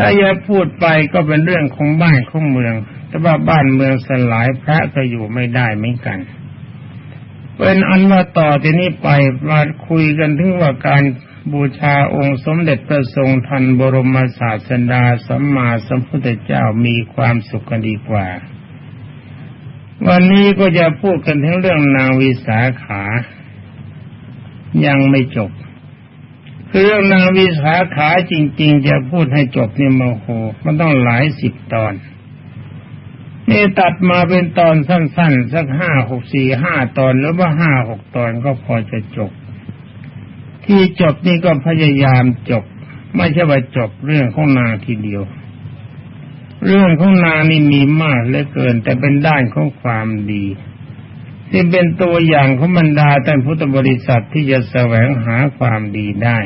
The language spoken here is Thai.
ถ้าจะพูดไปก็เป็นเรื่องของบ้านของเมือง แต่ว่าบ้านเมืองสลายพระก็อยู่ไม่ได้เหมือนกันเป็นอันว่าต่อที่นี้ไปมาคุยกันถึงว่าการบูชาองค์สมเด็จพระทรงทันบรมศาสดาสัมมาสัมพุทธเจ้ามีความสุขกันดีกว่า วันนี้ก็จะพูดกันถึงเรื่องนางวิสาขา ยังไม่จบ เรื่องนางวิสาขาจริง ๆ จะพูดให้จบเนี่ยโมโห มันต้องหลายสิบตอนนี่ตัดมาเป็นตอนสั้น ๆ สักห้าหกสี่ห้าตอนหรือว่าห้าหกตอนก็พอจะจบ ที่จบนี่ก็พยายามจบ ไม่ใช่ว่าจบเรื่องของนางทีเดียว เรื่องของนางนี่มีมากเหลือเกิน แต่เป็นด้านของความดี ที่เป็นตัวอย่างของบรรดาท่านพุทธบริษัทที่จะแสวงหาความดีได้